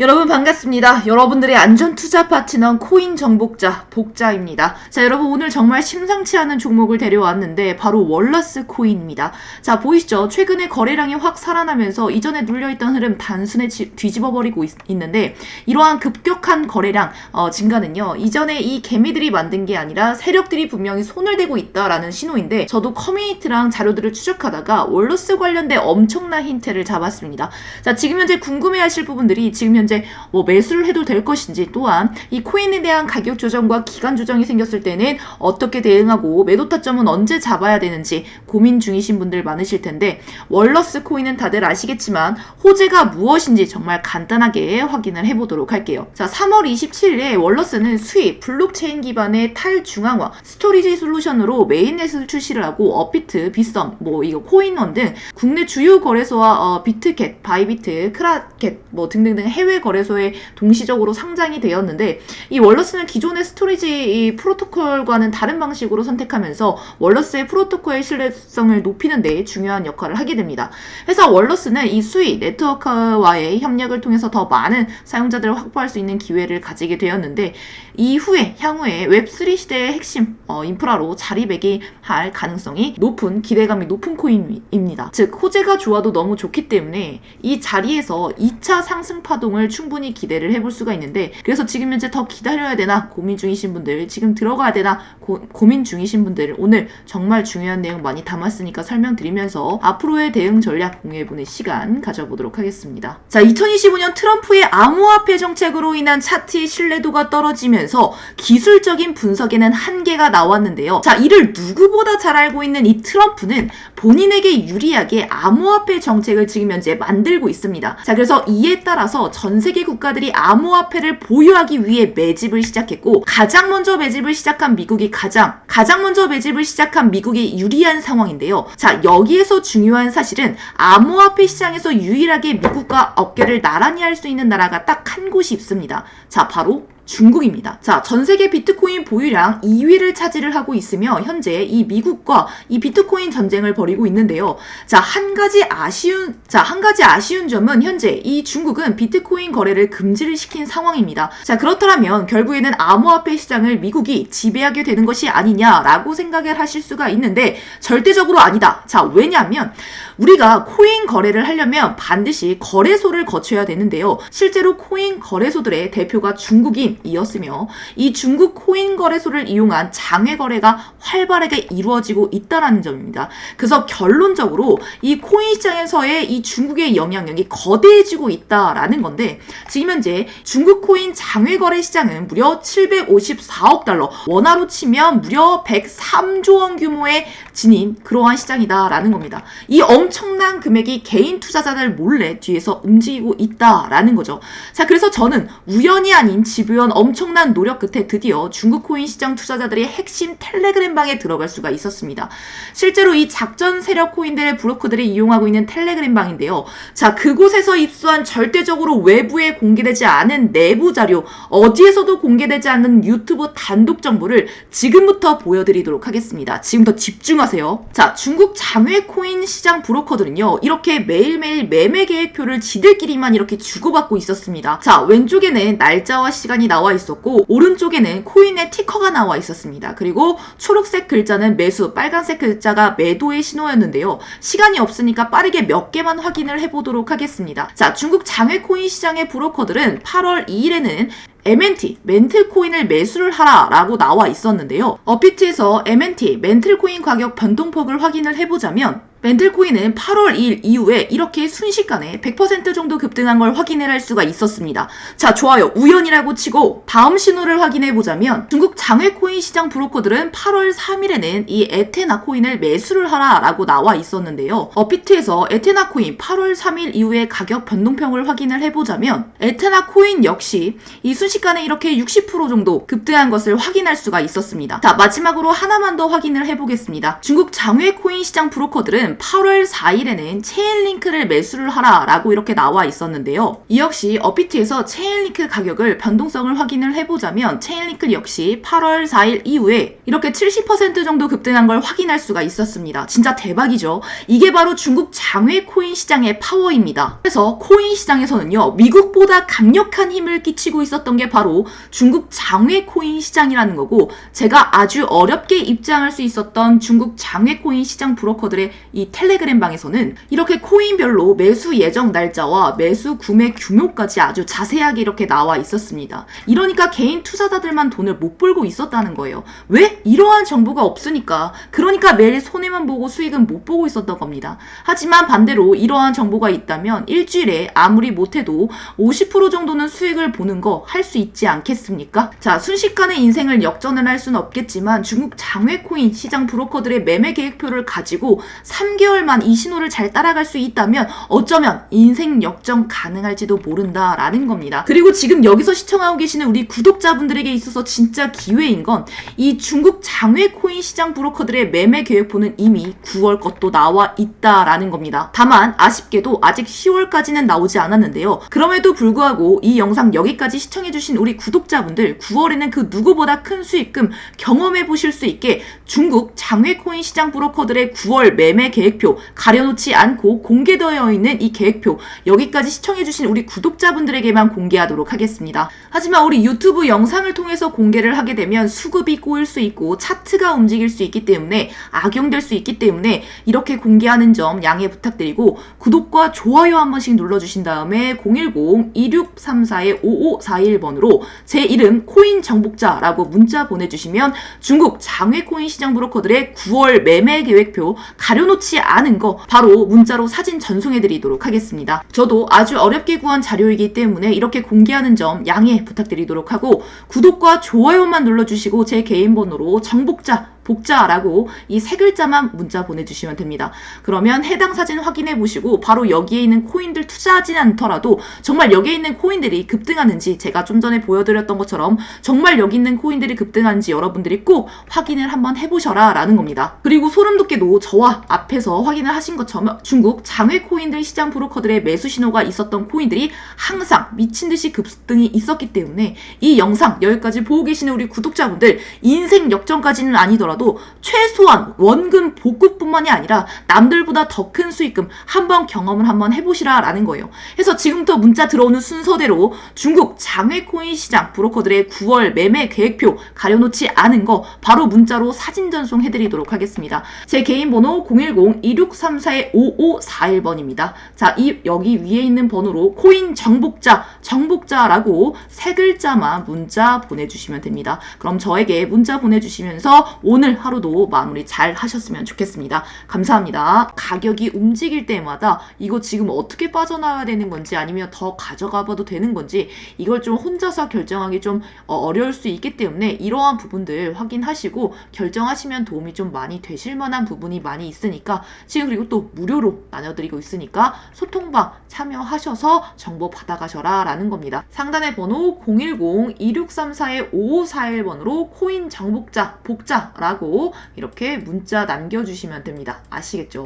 여러분 반갑습니다. 여러분들의 안전 투자 파트너 코인 정복자 복자입니다. 자, 여러분 오늘 정말 심상치 않은 종목을 데려왔는데 바로 월러스 코인입니다. 자, 보이시죠? 최근에 거래량이 확 살아나면서 이전에 눌려있던 흐름 단순에 지- 뒤집어버리고 있, 는데 이러한 급격한 거래량 어, 증가는요. 이전에 이 개미들이 만든 게 아니라 세력들이 분명히 손을 대고 있다라는 신호인데 저도 커뮤니티랑 자료들을 추적하다가 월러스 관련된 엄청난 힌트를 잡았습니다. 자, 지금 현재 궁금해하실 부분들이 지금 현재 뭐 매수를 해도 될 것인지 또한 이 코인에 대한 가격 조정과 기간 조정이 생겼을 때는 어떻게 대응하고 매도 타점은 언제 잡아야 되는지 고민 중이신 분들 많으실 텐데 월러스 코인은 다들 아시겠지만 호재가 무엇인지 정말 간단하게 확인을 해보도록 할게요. 자, 3월 27일에 월러스는 수입 블록체인 기반의 탈중앙화 스토리지 솔루션으로 메인넷을 출시를 하고 업비트, 빗썸, 뭐 이거 코인원 등 국내 주요 거래소와 어, 비트캣, 바이비트, 크라켓 뭐 등등등 해외 거래소에 동시적으로 상장이 되었는데 이 월러스는 기존의 스토리지 이 프로토콜과는 다른 방식으로 선택하면서 월러스의 프로토콜의 신뢰성을 높이는 데 중요한 역할을 하게 됩니다. 그래서 월러스는 이 수익 네트워크와의 협력을 통해서 더 많은 사용자들을 확보할 수 있는 기회를 가지게 되었는데 이후에 향후에 웹3 시대의 핵심 어, 인프라로 자리매김 할 가능성이 높은 기대감이 높은 코인입니다. 즉 호재가 좋아도 너무 좋기 때문에 이 자리에서 2차 상승 파동을 충분히 기대를 해볼 수가 있는데 그래서 지금 현재 더 기다려야 되나 고민 중이신 분들 지금 들어가야 되나 고, 고민 중이신 분들 오늘 정말 중요한 내용 많이 담았으니까 설명드리면서 앞으로의 대응 전략 공유해보는 시간 가져보도록 하겠습니다. 자 2025년 트럼프의 암호화폐 정책으로 인한 차트의 신뢰도가 떨어지면서 기술적인 분석에는 한계가 나왔는데요. 자 이를 누구보다 잘 알고 있는 이 트럼프는 본인에게 유리하게 암호화폐 정책을 지금 현재 만들고 있습니다. 자, 그래서 이에 따라서 전 세계 국가들이 암호화폐를 보유하기 위해 매집을 시작했고 가장 먼저 매집을 시작한 미국이 가장 가장 먼저 매집을 시작한 미국이 유리한 상황인데요. 자, 여기에서 중요한 사실은 암호화폐 시장에서 유일하게 미국과 어깨를 나란히 할 수 있는 나라가 딱 한 곳이 있습니다. 자, 바로 중국입니다. 자, 전 세계 비트코인 보유량 2위를 차지를 하고 있으며 현재 이 미국과 이 비트코인 전쟁을 벌이고 있는데요. 자, 한 가지 아쉬운 자, 한 가지 아쉬운 점은 현재 이 중국은 비트코인 거래를 금지를 시킨 상황입니다. 자, 그렇다면 결국에는 암호화폐 시장을 미국이 지배하게 되는 것이 아니냐라고 생각을 하실 수가 있는데 절대적으로 아니다. 자, 왜냐하면 우리가 코인 거래를 하려면 반드시 거래소를 거쳐야 되는데요. 실제로 코인 거래소들의 대표가 중국인 이었으며 이 중국 코인 거래소를 이용한 장외 거래가 활발하게 이루어지고 있다라는 점입니다. 그래서 결론적으로 이 코인 시장에서의 이 중국의 영향력이 거대해지고 있다라는 건데 지금 현재 중국 코인 장외 거래 시장은 무려 754억 달러, 원화로 치면 무려 103조 원 규모의 지닌 그러한 시장이다라는 겁니다. 이 엄청난 금액이 개인 투자자들 몰래 뒤에서 움직이고 있다라는 거죠. 자, 그래서 저는 우연이 아닌 집요 한 엄청난 노력 끝에 드디어 중국 코인 시장 투자자들의 핵심 텔레그램 방에 들어갈 수가 있었습니다. 실제로 이 작전 세력 코인들의 브로커들이 이용하고 있는 텔레그램 방인데요. 자, 그곳에서 입수한 절대적으로 외부에 공개되지 않은 내부 자료, 어디에서도 공개되지 않는 유튜브 단독 정보를 지금부터 보여드리도록 하겠습니다. 지금부터 집중하세요. 자, 중국 장외 코인 시장 브로커들은요, 이렇게 매일매일 매매 계획표를 지들끼리만 이렇게 주고받고 있었습니다. 자, 왼쪽에는 날짜와 시간이 나와 있었고, 오른쪽에는 코인의 티커가 나와 있었습니다. 그리고 초록색 글자는 매수, 빨간색 글자가 매도의 신호였는데요. 시간이 없으니까 빠르게 몇 개만 확인을 해보도록 하겠습니다. 자, 중국 장외 코인 시장의 브로커들은 8월 2일에는 MNT, 멘틀 코인을 매수를 하라 라고 나와 있었는데요. 업비트에서 MNT, 멘틀 코인 가격 변동폭을 확인을 해보자면 멘틀 코인은 8월 2일 이후에 이렇게 순식간에 100% 정도 급등한 걸 확인을 할 수가 있었습니다. 자, 좋아요. 우연이라고 치고 다음 신호를 확인해 보자면 중국 장외 코인 시장 브로커들은 8월 3일에는 이 에테나 코인을 매수를 하라라고 나와 있었는데요. 업비트에서 에테나 코인 8월 3일 이후에 가격 변동평을 확인을 해 보자면 에테나 코인 역시 이 순식간에 이렇게 60% 정도 급등한 것을 확인할 수가 있었습니다. 자, 마지막으로 하나만 더 확인을 해 보겠습니다. 중국 장외 코인 시장 브로커들은 지금 8월 4일에는 체인링크를 매수를 하라 라고 이렇게 나와 있었는데요. 이 역시 업비트에서 체인링크 가격을 변동성을 확인을 해보자면 체인링크 역시 8월 4일 이후에 이렇게 70% 정도 급등한 걸 확인할 수가 있었습니다. 진짜 대박이죠. 이게 바로 중국 장외 코인 시장의 파워입니다. 그래서 코인 시장에서는요, 미국보다 강력한 힘을 끼치고 있었던 게 바로 중국 장외 코인 시장이라는 거고, 제가 아주 어렵게 입장할 수 있었던 중국 장외 코인 시장 브로커들의 이 텔레그램 방에서는 이렇게 코인별로 매수 예정 날짜와 매수 구매 규모까지 아주 자세하게 이렇게 나와 있었습니다. 이러니까 개인 투자자들만 돈을 못 벌고 있었다는 거예요. 왜? 이러한 정보가 없으니까. 그러니까 매일 손해만 보고 수익은 못 보고 있었던 겁니다. 하지만 반대로 이러한 정보가 있다면 일주일에 아무리 못해도 50% 정도는 수익을 보는 거 할 수 있지 않겠습니까? 자, 순식간에 인생을 역전을 할 수는 없겠지만 중국 장외 코인 시장 브로커들의 매매 계획표를 가지고 3 개월만 이 신호를 잘 따라갈 수 있다면 어쩌면 인생 역전 가능할지도 모른다라는 겁니다. 그리고 지금 여기서 시청하고 계시는 우리 구독자분들에게 있어서 진짜 기회인 건 이 중국 장외 코인 시장 브로커들의 매매 계획표는 이미 9월 것도 나와 있다라는 겁니다. 다만 아쉽게도 아직 10월까지는 나오지 않았는데요. 그럼에도 불구하고 이 영상 여기까지 시청해주신 우리 구독자분들 9월에는 그 누구보다 큰 수익금 경험해 보실 수 있게 중국 장외 코인 시장 브로커들의 9월 매매 계획표 가려놓지 않고 공개되어 있는 이 계획표 여기까지 시청해주신 우리 구독자분들에게만 공개하도록 하겠습니다. 하지만 우리 유튜브 영상을 통해서 공개를 하게 되면 수급이 꼬일 수 있고 차트가 움직일 수 있기 때문에 악용될 수 있기 때문에 이렇게 공개하는 점 양해 부탁드리고 구독과 좋아요 한 번씩 눌러주신 다음에 010-2634-5541번으로 제 이름 코인 정복자라고 문자 보내주시면 중국 장외 코인 시장 브로커들의 9월 매매 계획표 가려놓지 않은 거 바로 문자로 사진 전송해드리도록 하겠습니다. 저도 아주 어렵게 구한 자료이기 때문에 이렇게 공개하는 점 양해 부탁드리도록 하고 구독과 좋아요만 눌러주시고 제 개인 번호로 정복자 복자라고 이 세 글자만 문자 보내주시면 됩니다. 그러면 해당 사진 확인해 보시고 바로 여기에 있는 코인들 투자하진 않더라도 정말 여기에 있는 코인들이 급등하는지 제가 좀 전에 보여드렸던 것처럼 정말 여기 있는 코인들이 급등하는지 여러분들이 꼭 확인을 한번 해보셔라 라는 겁니다. 그리고 소름 돋게도 저와 앞에서 확인을 하신 것처럼 중국 장외 코인들 시장 브로커들의 매수 신호가 있었던 코인들이 항상 미친 듯이 급등이 있었기 때문에 이 영상 여기까지 보고 계시는 우리 구독자분들 인생 역전까지는 아니더라도 최소한 원금 복구뿐만이 아니라 남들보다 더 큰 수익금 한번 경험을 한번 해보시라 라는 거예요. 그래서 지금부터 문자 들어오는 순서대로 중국 장외 코인 시장 브로커들의 9월 매매 계획표 가려놓지 않은 거 바로 문자로 사진 전송 해드리도록 하겠습니다. 제 개인 번호 010-2634-5541번입니다. 자, 이 여기 위에 있는 번호로 코인 정복자, 정복자라고 세 글자만 문자 보내주시면 됩니다. 그럼 저에게 문자 보내주시면서 오늘 하루도 마무리 잘 하셨으면 좋겠습니다. 감사합니다. 가격이 움직일 때마다 이거 지금 어떻게 빠져나와야 되는 건지 아니면 더 가져가 봐도 되는 건지 이걸 좀 혼자서 결정하기 좀 어, 어려울 수 있기 때문에 이러한 부분들 확인하시고 결정하시면 도움이 좀 많이 되실 만한 부분이 많이 있으니까 지금 그리고 또 무료로 나눠드리고 있으니까 소통방 참여하셔서 정보 받아가셔라 라는 겁니다. 상단의 번호 010-2634-5541번으로 코인 정복자, 복자라 고 이렇게 문자 남겨주시면 됩니다. 아시겠죠?